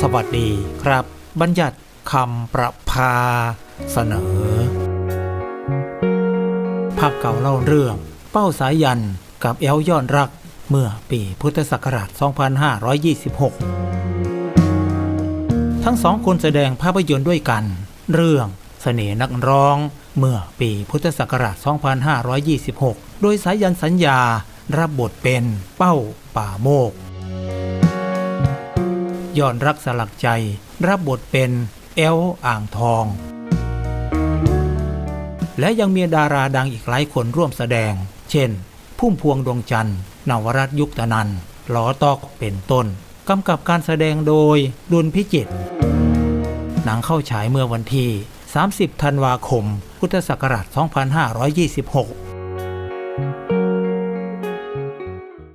สวัสดีครับ บัญญัติคำประพาเสนอ ภาพเก่าเล่าเรื่อง เป้าสายยันกับแอลย้อนรักเมื่อปีพุทธศักราช 2526 ทั้งสองคนแสดงภาพยนตร์ด้วยกัน เรื่องเสน่ห์นักร้องเมื่อปีพุทธศักราช 2526 โดยสายันสัญญารับบทเป็นเป้าป่าโมก ย้อนรักสลักใจ รับบทเป็นแอลอ่างทอง และยังมีดาราดังอีกหลายคนร่วมแสดง เช่น พุ่มพวงดวงจันทร์นวรัตยุคตนันท์ล้อตอกเป็นต้น กำกับการแสดงโดยดุลพิจิตหนังเข้าฉายเมื่อวันที่ 30 ธันวาคม พุทธศักราช 2526